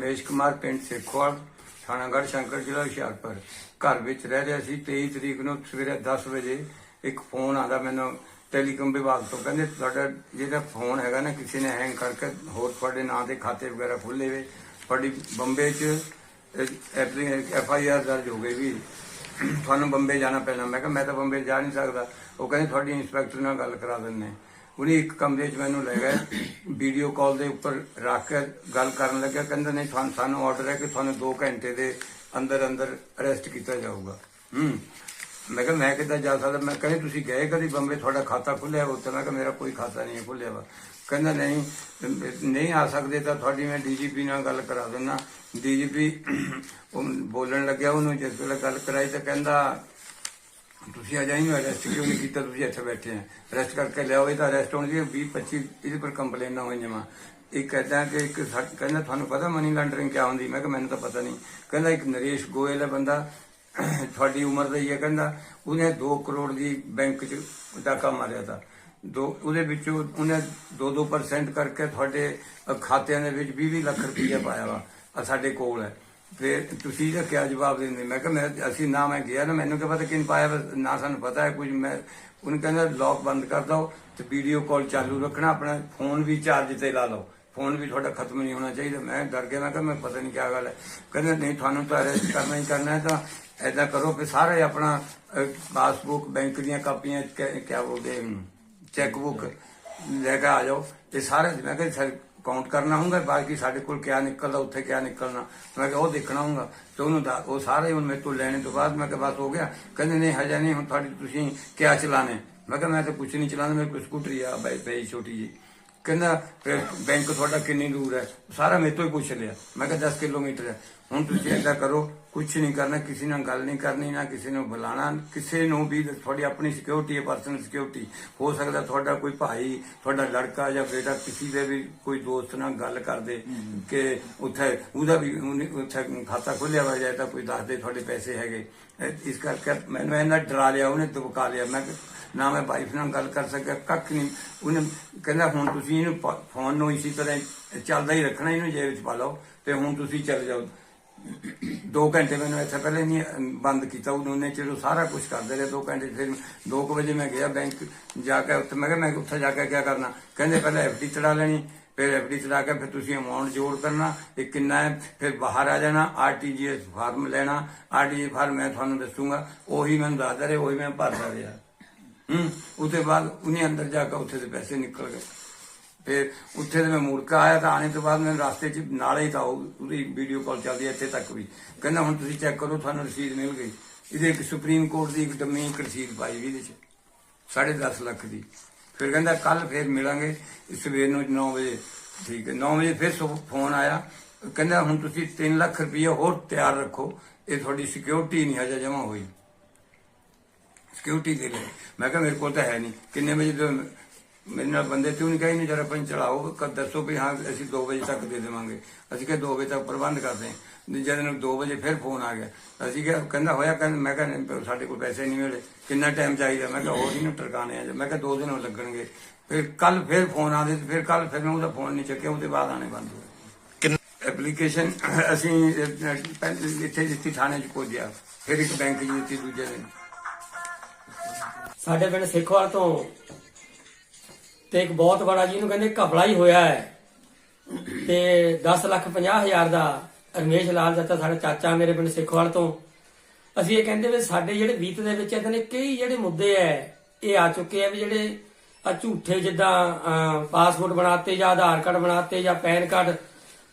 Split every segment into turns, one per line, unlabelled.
ਰਮੇਸ਼ ਕੁਮਾਰ, ਪਿੰਡ ਸੇਖੋਵਾਲ, ਥਾਣਾਗੜ੍ਹ ਸ਼ੰਕਰ ਜ਼ਿਲ੍ਹਾ ਹੁਸ਼ਿਆਰਪੁਰ। ਘਰ ਵਿੱਚ ਰਹਿ ਰਿਹਾ ਸੀ। 23 ਤਰੀਕ ਨੂੰ ਸਵੇਰੇ 10 ਵਜੇ ਇੱਕ ਫੋਨ ਆਦਾ ਮੈਨੂੰ, ਟੈਲੀਕਾਮ ਵਿਭਾਗ ਤੋਂ। ਕਹਿੰਦੇ, ਤੁਹਾਡਾ ਜਿਹੜਾ ਫੋਨ ਹੈਗਾ ਨਾ, ਕਿਸੇ ਨੇ ਹੈਂਗ ਕਰਕੇ ਹੋਰ ਤੁਹਾਡੇ ਨਾਂ ਦੇ ਖਾਤੇ ਵਗੈਰਾ ਖੁੱਲੇ ਵੇ। ਤੁਹਾਡੀ ਬੰਬੇ 'ਚ ਐਫ ਆਈ ਆਰ ਦਰਜ ਹੋ ਗਈ ਵੀ ਤੁਹਾਨੂੰ ਬੰਬੇ ਜਾਣਾ ਪੈਣਾ। ਮੈਂ ਕਿਹਾ, ਮੈਂ ਤਾਂ ਬੰਬੇ ਜਾ ਨਹੀਂ ਸਕਦਾ। ਉਹ ਕਹਿੰਦੇ, ਤੁਹਾਡੀ ਇੰਸਪੈਕਟਰ ਨਾਲ ਗੱਲ ਕਰਾ ਦਿੰਨੇ ਉਹਨੇ ਇੱਕ ਕਮਰੇ 'ਚ ਮੈਨੂੰ ਲੈ ਗਏ। ਵੀਡੀਓ ਕਾਲ ਦੇ ਉੱਪਰ ਰੱਖ ਕੇ ਗੱਲ ਕਰਨ ਲੱਗਿਆ। ਕਹਿੰਦਾ ਨਹੀਂ, ਤੁਹਾਨੂੰ, ਸਾਨੂੰ ਆਰਡਰ ਹੈ ਕਿ ਤੁਹਾਨੂੰ 2 ਘੰਟੇ ਦੇ ਅੰਦਰ ਅੰਦਰ ਅਰੈਸਟ ਕੀਤਾ ਜਾਊਗਾ। ਹੂੰ। ਮੈਂ ਕਿਹਾ, ਮੈਂ ਕਿੱਦਾਂ ਜਾ ਸਕਦਾ? ਮੈਂ ਕਹਿੰਦੇ, ਤੁਸੀਂ ਗਏ ਕਦੀ ਬੰਬੇ? ਤੁਹਾਡਾ ਖਾਤਾ ਖੁੱਲਿਆ ਵਾ ਉੱਥੇ ਮੈਂ ਕਿਹਾ, ਮੇਰਾ ਕੋਈ ਖਾਤਾ ਨਹੀਂ ਖੁੱਲਿਆ ਵਾ। ਕਹਿੰਦਾ, ਨਹੀਂ ਨਹੀਂ ਆ ਸਕਦੇ ਤਾਂ ਤੁਹਾਡੀ ਮੈਂ ਡੀਜੀਪੀ ਨਾਲ ਗੱਲ ਕਰਾ ਦਿੰਦਾ। ਡੀਜੀਪੀ ਉਹ ਬੋਲਣ ਲੱਗਿਆ, ਉਹਨੂੰ ਜਿਸ ਵੇਲੇ ਗੱਲ ਕਰਾਈ ਤਾਂ ਕਹਿੰਦਾ ਤੁਸੀਂ ਆ ਜਾਈਂ ਅਰੈਸਟ ਕਿਉਂ ਨਹੀਂ ਕੀਤਾ ਤੁਸੀਂ ਇੱਥੇ ਬੈਠੇ ਆ? ਅਰੈਸਟ ਕਰਕੇ ਲਿਆਓ, ਇਹ ਤਾਂ ਅਰੈਸਟ ਹੋਣ ਦੀ 20 25 ਇਹਦੇ ਪਰ ਕੰਪਲੇਨਾਂ ਹੋਈਆਂ ਵਾ ਇੱਕ ਕਹਿੰਦਾ ਕਿ ਇੱਕ ਸਾ- ਕਹਿੰਦਾ ਤੁਹਾਨੂੰ ਪਤਾ ਮਨੀ ਲਾਂਡਰਿੰਗ ਕਿਆ ਹੁੰਦੀ? ਮੈਂ ਕਿਹਾ, ਮੈਨੂੰ ਤਾਂ ਪਤਾ ਨਹੀਂ। ਕਹਿੰਦਾ, ਇੱਕ ਨਰੇਸ਼ ਗੋਇਲ ਹੈ ਬੰਦਾ, ਤੁਹਾਡੀ ਉਮਰ ਦਾ ਹੀ ਹੈ, ਕਹਿੰਦਾ, ਉਹਨੇ 2 ਕਰੋੜ ਦੀ ਬੈਂਕ 'ਚ ਡਾਕਾ ਮਾਰਿਆ ਤਾਂ। ਦੋ, ਉਹਦੇ ਵਿੱਚੋਂ ਉਹਨੇ 2-2% ਕਰਕੇ ਤੁਹਾਡੇ ਖਾਤਿਆਂ ਦੇ ਵਿੱਚ 20 ਲੱਖ ਰੁਪਈਆ ਪਾਇਆ ਵਾ ਆ ਸਾਡੇ ਕੋਲ ਹੈ। ਫਿਰ ਤੁਸੀਂ ਇਹਦਾ ਕਿਆ ਜਵਾਬ ਦਿੰਦੇ ਮੈਂ ਕਿਹਾ, ਮੈਂ ਅਸੀਂ ਨਾ ਮੈਂ ਗਿਆ ਨਾ, ਮੈਨੂੰ ਕੀ ਪਤਾ ਕਿਨ ਪਾਇਆ ਨਾ ਸਾਨੂੰ ਪਤਾ ਹੈ ਕੁਝ। ਮੈਂ ਉਹਨੇ ਕਹਿੰਦਾ ਲੌਕ ਬੰਦ ਕਰ ਦਿਓ ਤੇ ਵੀਡੀਓ ਕਾਲ ਚਾਲੂ ਰੱਖਣਾ, ਆਪਣਾ ਫੋਨ ਵੀ ਚਾਰਜ ਤੇ ਲਾ ਲਓ। ਫੋਨ ਵੀ ਤੁਹਾਡਾ ਖਤਮ ਨਹੀਂ ਹੋਣਾ ਚਾਹੀਦਾ। ਮੈਂ ਡਰ ਗਿਆ, ਮੈਂ ਕਿਹਾ, ਮੈਂ ਪਤਾ ਨਹੀਂ ਕਿਆ ਗੱਲ ਹੈ। ਕਹਿੰਦਾ, ਨਹੀਂ, ਤੁਹਾਨੂੰ ਤਾਂ ਅਰੈਸਟ ਕਰਨਾ ਹੀ ਕਰਨਾ ਹੈ, ਤਾਂ ਐਦਾਂ ਕਰੋ ਕਿ ਸਾਰੇ ਆਪਣਾ ਪਾਸਬੁੱਕ ਬੈਂਕ ਦੀਆਂ ਕਾਪੀਆਂ ਕਿਆ ਕਿਆ ਬੋਲਦੇ ਚੈੱਕ ਬੁੱਕ ਲੈ ਕੇ ਆ ਜਾਓ। ਤੇ ਸਾਰੇ ਮੈਂ ਕਿਹਾ, ਸਰ ਕਾਊਂਟ ਕਰਨਾ ਹੋਊਗਾ ਬਾਕੀ ਸਾਡੇ ਕੋਲ ਕਿਆ ਨਿਕਲਦਾ, ਉੱਥੇ ਕਿਆ ਨਿਕਲਣਾ। ਮੈਂ ਕਿਹਾ ਉਹ ਦੇਖਣਾ ਹੋਊਗਾ ਤੇ ਉਹਨੂੰ ਉਹ ਸਾਰੇ ਹੁਣ ਮੇਰੇ ਤੋਂ ਲੈਣੇ ਤੋਂ ਬਾਅਦ ਮੈਂ ਕਿਹਾ ਬਸ ਹੋ ਗਿਆ। ਕਹਿੰਦੇ ਨਹੀਂ, ਹਜੇ ਨਹੀਂ, ਹੁਣ ਤੁਹਾਡੀ ਤੁਸੀਂ ਕਿਆ ਚਲਾਣੇ? ਮੈਂ ਕਿਹਾ ਮੈਂ ਤਾਂ ਕੁਝ ਨਹੀਂ ਚਲਾਉਂਦਾ, ਮੇਰੇ ਕੋਲ ਸਕੂਟਰੀ ਆ ਬਾਈ, ਪਈ ਛੋਟੀ ਜੀ ਕਹਿੰਦਾ ਬੈਂਕ ਤੁਹਾਡਾ ਕਿੰਨੀ ਦੂਰ ਹੈ? ਸਾਰਾ ਮੇਰੇ ਤੋਂ ਹੀ ਪੁੱਛ ਲਿਆ। ਮੈਂ ਕਿਹਾ 10 ਕਿਲੋਮੀਟਰ ਹੈ। ਹੁਣ ਤੁਸੀਂ ਏਦਾਂ ਕਰੋ ਕੁਝ ਨਹੀਂ ਕਰਨਾ ਕਿਸੇ ਨਾਲ ਗੱਲ ਨਹੀਂ ਕਰਨੀ ਨਾ ਕਿਸੇ ਨੂੰ ਬੁਲਾਣਾ ਕਿਸੇ ਨੂੰ ਵੀ ਤੁਹਾਡੀ ਆਪਣੀ ਸਿਕਿਉਰਿਟੀ ਹੈ ਪਰਸਨਲ ਸਿਕਿਉਰਿਟੀ ਹੋ ਸਕਦਾ ਤੁਹਾਡਾ ਕੋਈ ਭਾਈ ਤੁਹਾਡਾ ਲੜਕਾ ਜਾਂ ਬੇਟਾ ਕਿਸੇ ਦੇ ਵੀ ਕੋਈ ਦੋਸਤ ਨਾਲ ਗੱਲ ਕਰਦੇ ਕਿ ਉੱਥੇ ਉਹਦਾ ਵੀ ਉੱਥੇ ਖਾਤਾ ਖੋਲਿਆ ਵਾ ਜਾਂ ਤਾਂ ਕੋਈ ਦੱਸ ਦੇ ਤੁਹਾਡੇ ਪੈਸੇ ਹੈਗੇ। ਇਸ ਕਰਕੇ ਮੈਨੂੰ ਇਹਨਾਂ ਡਰਾ ਲਿਆ ਉਹਨੇ ਦਬਕਾ ਲਿਆ। ਮੈਂ ਨਾ ਮੈਂ ਵਾਈਫ ਨਾਲ ਗੱਲ ਕਰ ਸਕਿਆ ਕੱਖ ਨਹੀਂ। ਉਹਨੇ ਕਹਿੰਦਾ ਹੁਣ ਤੁਸੀਂ ਇਹਨੂੰ ਫੋਨ ਨੂੰ ਇਸੇ ਤਰ੍ਹਾਂ ਚੱਲਦਾ ਹੀ ਰੱਖਣਾ ਇਹਨੂੰ ਜੇਬ ਵਿੱਚ ਪਾ ਲਓ ਤੇ ਹੁਣ ਤੁਸੀਂ ਚੱਲ ਜਾਓ। 2 ਘੰਟੇ ਮੈਨੂੰ ਇੱਥੇ ਪਹਿਲੇ ਨਹੀਂ ਬੰਦ ਕੀਤਾ, ਉਹਨੇ ਚਲੋ ਸਾਰਾ ਕੁਝ ਕਰਦੇ ਰਹੇ 2 ਘੰਟੇ ਫਿਰ 2 ਵਜੇ ਮੈਂ ਗਿਆ ਬੈਂਕ ਜਾ ਕੇ, ਉੱਥੇ ਮੈਂ ਕਿਹਾ, ਮੈਂ ਉੱਥੇ ਜਾ ਕੇ ਕੀ ਕਰਨਾ? ਕਹਿੰਦੇ ਪਹਿਲਾਂ ਐਫਡੀ ਚੜਾ ਲੈਣੀ, ਫਿਰ ਐਫਡੀ ਚੜਾ ਕੇ ਫਿਰ ਤੁਸੀਂ ਅਮਾਉਂਟ ਜੋੜ ਕਰਨਾ, ਇਹ ਕਿੰਨਾ ਹੈ, ਫਿਰ ਬਾਹਰ ਆ ਜਾਣਾ ਆਰਟੀਜੀਐਸ ਫਾਰਮ ਲੈਣਾ ਆਰਟੀਜੀ ਫਾਰਮ ਮੈਂ ਤੁਹਾਨੂੰ ਦੱਸੂਗਾ, ਉਹੀ ਮੈਨੂੰ ਦੱਸਦਾ ਰਿਹਾ, ਉਹੀ ਮੈਂ ਭਰਦਾ ਰਿਹਾ। ਹੂੰ, ਉਹਦੇ ਬਾਅਦ ਉਹਨੇ ਅੰਦਰ ਜਾ ਕੇ ਉੱਥੇ ਦੇ ਪੈਸੇ ਨਿਕਲ ਗਏ। ਫਿਰ ਉੱਥੇ ਤੇ ਮੈਂ ਮੁੜ ਕੇ ਆਇਆ ਤਾਂ ਆਣੇ ਤੋਂ ਬਾਅਦ ਮੈਨੂੰ ਰਸਤੇ 'ਚ ਨਾਲੇ ਹੀ ਤਾਂ ਉਹਦੀ ਵੀਡੀਓ ਕਾਲ ਚੱਲਦੀ ਇੱਥੇ ਤੱਕ ਵੀ। ਕਹਿੰਦਾ ਹੁਣ ਤੁਸੀਂ ਚੈੱਕ ਕਰੋ, ਤੁਹਾਨੂੰ ਰਸੀਦ ਮਿਲ ਗਈ। ਇਹਦੇ ਇੱਕ ਸੁਪਰੀਮ ਕੋਰਟ ਦੀ ਇੱਕ ਡੰਮੀ ਇੱਕ ਰਸੀਦ ਪਾਈ ਵੀ ਇਹਦੇ 'ਚ, ਸਾਢੇ 10 ਲੱਖ ਦੀ। ਫਿਰ ਕਹਿੰਦਾ ਕੱਲ ਫਿਰ ਮਿਲਾਂਗੇ ਸਵੇਰ ਨੂੰ 9 ਵਜੇ, ਠੀਕ ਹੈ 9 ਵਜੇ ਫਿਰ ਸੁ- ਫੋਨ ਆਇਆ। ਕਹਿੰਦਾ ਹੁਣ ਤੁਸੀਂ 3 ਲੱਖ ਰੁਪਏ ਹੋਰ ਤਿਆਰ ਰੱਖੋ, ਇਹ ਤੁਹਾਡੀ ਸਿਕਿਉਰਿਟੀ ਨਹੀਂ ਹਜੇ ਜਮਾ ਹੋਈ। ਸਿਕਿਉਰਿਟੀ ਦੇ ਲਈ। ਮੈਂ ਕਿਹਾ ਮੇਰੇ ਕੋਲ ਤਾਂ ਹੈ ਨਹੀਂ। ਕਿੰਨੇ ਵਜੇ ਤੋਂ ਮੇਰੇ ਨਾਲ ਬੰਦੇ ਤੇ ਉਹਨੇ ਕਹੀ ਨਹੀਂ ਜਰਾ ਪੰਜ ਚੜਾਓ ਕ ਦੱਸੋ ਵੀ ਹਾਂ ਅਸੀਂ 2 ਵਜੇ ਤੱਕ ਦੇ ਦੇਵਾਂਗੇ। ਅਸੀਂ ਕਿਹਾ 2 ਵਜੇ ਤੱਕ ਪ੍ਰਬੰਧ ਕਰਦੇ ਹਾਂ ਜਦ ਨੂੰ 2 ਵਜੇ ਫਿਰ ਫੋਨ ਆ ਗਿਆ। ਅਸੀਂ ਕਿਹਾ ਕਹਿੰਦਾ ਹੋਇਆ ਕਹਿੰਦਾ ਮੈਂ ਕਿਹਾ ਨਹੀਂ, ਸਾਡੇ ਕੋਲ ਪੈਸੇ ਨਹੀਂ ਮਿਲੇ। ਕਿੰਨਾ ਟਾਈਮ ਚਾਹੀਦਾ? ਮੈਂ ਕਿਹਾ ਹੋਰ ਇਹਨੂੰ ਟਰਕਾਣੇ ਆ ਮੈਂ ਕਿਹਾ 2 ਦਿਨ ਲੱਗਣਗੇ। ਫਿਰ ਕੱਲ ਫਿਰ ਫੋਨ ਆਦੇ ਫਿਰ ਕੱਲ ਫਿਰ ਮੈਂ ਉਹਦਾ ਫੋਨ ਨਹੀਂ ਚੱਕਿਆ ਉਹਦੇ ਬਾਅਦ ਆਣੇ ਬੰਦ ਹੋਏ ਐਪਲੀਕੇਸ਼ਨ ਅਸੀਂ ਇੱਥੇ ਜਿੱਥੇ ਥਾਣੇ 'ਚ ਪਹੁੰਚਿਆ ਫਿਰ ਇੱਕ ਬੈਂਕ 'ਚ ਦਿੱਤੀ ਦੂਜੇ ਦਿਨ।
ਸਾਡੇ ਪਿੰਡ ਸਿੱਖਵਾਲ ਤੋਂ ਤੇ ਇੱਕ ਬਹੁਤ ਬੜਾ ਜਿਹਨੂੰ ਕਹਿੰਦੇ ਘਪਲਾ ਹੀ ਹੋਇਆ ਹੈ। ਤੇ 10 ਲੱਖ 50 ਹਜ਼ਾਰ ਦਾ ਰਮੇਸ਼ ਲਾਲ ਜੱਤਾ ਸਾਡਾ ਚਾਚਾ ਮੇਰੇ ਪਿੰਡ ਸਿੱਖਵਾਲ ਤੋਂ। ਅਸੀਂ ਇਹ ਕਹਿੰਦੇ ਵੀ ਸਾਡੇ ਜਿਹੜੇ ਬੀਤ ਦੇ ਵਿੱਚ ਇਦਾਂ ਦੇ ਕਈ ਜਿਹੜੇ ਮੁੱਦੇ ਐ ਇਹ ਆ ਚੁੱਕੇ ਆ ਵੀ ਜਿਹੜੇ ਆ ਝੂਠੇ ਜਿੱਦਾਂ ਅਹ, ਪਾਸਪੋਰਟ ਬਣਾਤੇ ਜਾਂ ਆਧਾਰ ਕਾਰਡ ਬਣਾਤੇ ਜਾਂ ਪੈਨ ਕਾਰਡ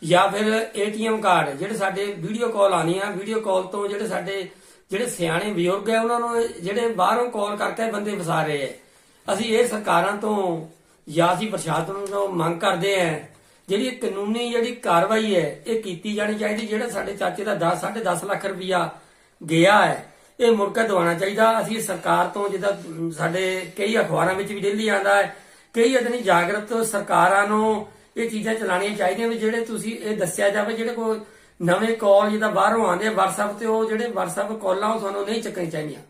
ਜਾਂ ਫਿਰ ਏਟੀਐਮ ਕਾਰਡ ਜਿਹੜੇ ਸਾਡੇ ਵੀਡੀਓ ਕਾਲ ਆਣੀ ਆ ਵੀਡੀਓ ਕਾਲ ਤੋਂ ਜਿਹੜੇ ਸਾਡੇ ਜਿਹੜੇ ਸਿਆਣੇ ਬਜ਼ੁਰਗ ਆ ਉਹਨਾਂ ਨੂੰ ਜਿਹੜੇ ਬਾਹਰੋਂ ਕਾਲ ਕਰਕੇ ਬੰਦੇ ਫਸਾ ਰਹੇ ਐ। ਅਸੀਂ ਇਹ ਸਰਕਾਰਾਂ ਤੋਂ ਜਾਂ ਅਸੀਂ ਪ੍ਰਸ਼ਾਸਨ ਤੋਂ ਮੰਗ ਕਰਦੇ ਆ ਜਿਹੜੀ ਕਾਨੂੰਨੀ ਜਿਹੜੀ ਕਾਰਵਾਈ ਹੈ, ਇਹ ਕੀਤੀ ਜਾਣੀ ਚਾਹੀਦੀ, ਜਿਹੜਾ ਸਾਡੇ ਚਾਚੇ ਦਾ 10 10.5 ਲੱਖ ਰੁਪਇਆ ਗਿਆ ਹੈ, ਇਹ ਮੁੜ ਕੇ ਚਾਹੀਦਾ। ਅਸੀਂ ਸਰਕਾਰ ਤੋਂ ਜਿੱਦਾਂ ਸਾਡੇ ਕਈ ਅਖਬਾਰਾਂ ਵਿੱਚ ਵੀ ਡੇਲੀ ਆਉਂਦਾ ਹੈ, ਕਈ ਇਤਨੀ ਜਾਗਰਤ ਸਰਕਾਰਾਂ ਨੂੰ ਇਹ ਚੀਜ਼ਾਂ ਚਲਾਣੀਆਂ ਚਾਹੀਦੀਆਂ ਵੀ ਜਿਹੜੇ ਤੁਸੀਂ ਇਹ ਦੱਸਿਆ ਜਾਵੇ, ਜਿਹੜੇ ਕੋਈ ਨਵੇਂ ਕਾਲ ਜਿੱਦਾਂ ਬਾਹਰੋਂ ਆਉਂਦੇ ਆ, WhatsApp ਤੇ ਉਹ ਜਿਹੜੇ WhatsApp ਕਾਲਾਂ ਉਹ ਤੁਹਾਨੂੰ ਨਹੀਂ ਚੱਕਣੀ ਚਾਹੀਦੀਆਂ।